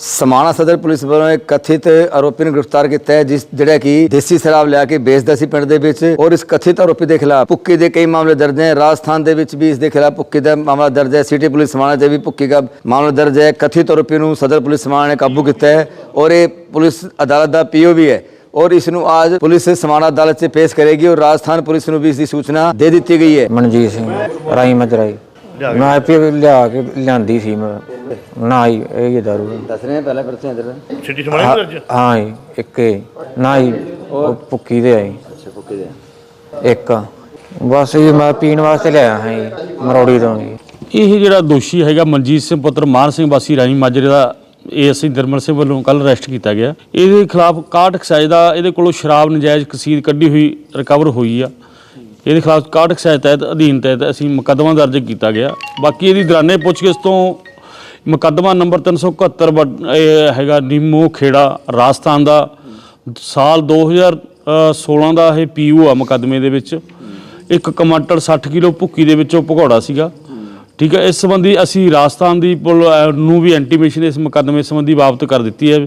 ਸਮਾਣਾ ਸਦਰ ਪੁਲਿਸ ਵੱਲੋਂ ਇੱਕ ਕਥਿਤ ਆਰੋਪੀ ਨੂੰ ਗ੍ਰਿਫਤਾਰ ਕੀਤਾ ਹੈ, ਜਿਸ ਜਿਹੜਾ ਕਿ ਦੇਸੀ ਸ਼ਰਾਬ ਲਿਆ ਕੇ ਵੇਚਦਾ ਸੀ ਪਿੰਡ ਦੇ ਵਿੱਚ ਔਰ ਇਸ ਕਥਿਤ ਆਰੋਪੀ ਦੇ ਖਿਲਾਫ ਭੁੱਕੀ ਦੇ ਕਈ ਮਾਮਲੇ ਦਰਜ ਹੈ। ਰਾਜਸਥਾਨ ਦੇ ਵਿੱਚ ਵੀ ਇਸ ਦੇ ਖਿਲਾਫ ਭੁੱਕੀ ਦਾ ਮਾਮਲਾ ਦਰਜ ਹੈ। ਸਿਟੀ ਪੁਲਿਸ ਸਮਾਣਾ ਤੇ ਵੀ ਭੁੱਕੀ ਦਾ ਮਾਮਲਾ ਦਰਜ ਹੈ। ਕਥਿਤ ਆਰੋਪੀ ਨੂੰ ਸਦਰ ਪੁਲਿਸ ਸਮਾਣਾ ਨੇ ਕਾਬੂ ਕੀਤਾ ਹੈ ਔਰ ਇਹ ਪੁਲਿਸ ਅਦਾਲਤ ਦਾ ਪੀਓ ਵੀ ਹੈ ਔਰ ਇਸ ਨੂੰ ਅੱਜ ਪੁਲਿਸ ਸਮਾਣਾ ਅਦਾਲਤ 'ਚ ਪੇਸ਼ ਕਰੇਗੀ ਔਰ ਰਾਜਸਥਾਨ ਪੁਲਿਸ ਨੂੰ ਵੀ ਇਸ ਦੀ ਸੂਚਨਾ ਦੇ ਦਿੱਤੀ ਗਈ ਹੈ। ਮਨਜੀਤ ਸਿੰਘ ਰਾਈ ਮਜਰਾਈ। ਮੈਂ ਪੀ ਲਿਆ ਕੇ ਲਿਆਂਦੀ ਸੀ ਮੈਂ। ਨਾ ਹੀ ਇਹ ਹੀ ਦਾਰੂ। ਦੱਸ ਰਹੇ ਹਾਂ ਪਹਿਲਾਂ ਪਰਚੇ ਅੰਦਰ ਸਿੱਟੀ ਸਮਾਣੇ ਨੂੰ ਅੱਜ? ਹਾਂ ਜੀ, ਇੱਕ ਹੀ, ਨਾ ਹੀ ਉਹ ਭੁੱਕੀ ਦੇ ਆਈ। ਅੱਛਾ ਭੁੱਕੀ ਦੇ ਇੱਕ। ਬਸ ਇਹ ਮੈਂ ਪੀਣ ਵਾਸਤੇ ਲਿਆਇਆ ਹਾਂ ਜੀ ਮਰੋੜੀ ਤੋਂ ਜੀ। ਇਹ ਜਿਹੜਾ ਦੋਸ਼ੀ ਹੈਗਾ ਮਨਜੀਤ ਸਿੰਘ ਪੁੱਤਰ ਮਾਨ ਸਿੰਘ ਵਾਸੀ ਰਾਈ ਮਾਜਰੇ ਦਾ ਇਹ ਅਸੀਂ ਨਿਰਮਲ ਸਿੰਘ ਵੱਲੋਂ ਕੱਲ ਅਰੈਸਟ ਕੀਤਾ ਗਿਆ। ਇਹਦੇ ਖਿਲਾਫ 61 ਐਕਸਾਈਜ਼ ਦਾ ਇਹਦੇ ਕੋਲੋਂ ਸ਼ਰਾਬ ਨਜਾਇਜ਼ ਕਸੀਦ ਕੱਢੀ ਹੋਈ ਰਿਕਵਰ ਹੋਈ ਆ। ਇਹਦੇ ਖਿਲਾਫ 61 ਐਕਸਾਈਜ਼ ਤਹਿਤ ਅਧੀਨ ਤਹਿਤ ਅਸੀਂ ਮੁਕੱਦਮਾ ਦਰਜ ਕੀਤਾ ਗਿਆ। ਬਾਕੀ ਇਹਦੀ ਦਰਾਨੇ ਪੁੱਛਗਿੱਛ ਤੋਂ ਮੁਕੱਦਮਾ ਨੰਬਰ 371 ਵੱਡ- ਇਹ ਹੈਗਾ ਨੀਮੋ ਖੇੜਾ ਰਾਜਸਥਾਨ ਦਾ। ਸਾਲ 2016 ਦਾ ਇਹ ਪੀਯੂ ਆ ਮੁਕੱਦਮੇ ਦੇ ਵਿੱਚ। ਇੱਕ ਕਮਾਂਟਰ 60 ਕਿਲੋ ਭੁੱਕੀ ਦੇ ਵਿੱਚੋਂ ਭਗੌੜਾ ਸੀਗਾ। ਠੀਕ ਹੈ ਇਸ ਸੰਬੰਧੀ ਅਸੀਂ ਰਾਜਸਥਾਨ ਦੀ ਪੁਲ ਨੂੰ ਵੀ ਐਂਟੀਮੇਸ਼ਨ ਇਸ ਮੁਕੱਦਮੇ ਸੰਬੰਧੀ ਬਾਬਤ ਕਰ ਦਿੱਤੀ ਹੈ।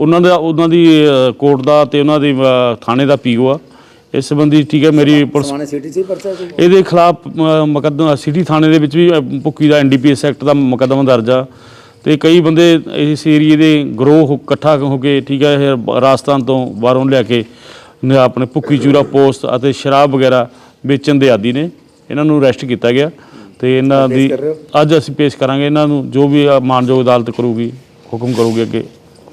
ਉਹਨਾਂ ਦਾ ਉਹਨਾਂ ਦੀ ਅਹ, ਕੋਰਟ ਦਾ ਤੇ ਉਹਨਾਂ ਦੀ ਥਾਣੇ ਦਾ ਪੀਓ ਆ। ਇਸ ਸੰਬੰਧੀ ਠੀਕ ਹੈ ਮੇਰੀ ਪੁਲਿਸ ਸਮਾਣੇ ਸਿਟੀ 'ਚ ਹੀ ਪਰਚਾ ਸੀ। ਇਹਦੇ ਖਿਲਾਫ ਮੁਕੱਦਮਾ ਸਿਟੀ ਥਾਣੇ ਦੇ ਵਿੱਚ ਵੀ ਅਹ, ਭੁੱਕੀ ਦਾ ਐਨਡੀਪੀਐਸ ਐਕਟ ਦਾ ਮੁਕੱਦਮਾ ਦਰਜ ਆ। ਤੇ ਕਈ ਬੰਦੇ ਇਸ ਏਰੀਏ ਦੇ ਗਰੋਹ ਇਕੱਠਾ ਹੋ ਕੇ ਠੀਕ ਹੈ ਇਹ ਰਾਜਸਥਾਨ ਤੋਂ ਬਾਹਰੋਂ ਲਿਆ ਕੇ ਨ- ਆਪਣੇ ਭੁੱਕੀ ਚੂਰਾ ਪੋਸਟ ਅਤੇ ਸ਼ਰਾਬ ਵਗੈਰਾ ਵੇਚਣ ਦੇ ਆਦੀ ਨੇ। ਇਹਨਾਂ ਨੂੰ ਅਰੈਸਟ ਕੀਤਾ ਗਿਆ ਤੇ ਇਹਨਾਂ ਦੀ ਅੱਜ ਅਸੀਂ ਪੇਸ਼ ਕਰਾਂਗੇ ਇਹਨਾਂ ਨੂੰ ਜੋ ਵੀ ਮਾਨਯੋਗ ਅਦਾਲਤ ਕਰੂਗੀ ਹੁਕਮ ਕਰੂਗੀ ਅੱਗੇ।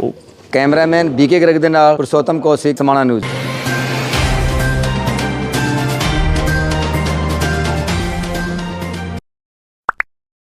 ਉਹ ਕੈਮਰਾਮੈਨ ਬੀਕੇ ਗਰਗ ਦੇ ਨਾਲ ਪੁਰਸ਼ੋਤਮ ਕੌਸ਼ਿਕ ਸਮਾਣਾ ਨਿਊਜ਼।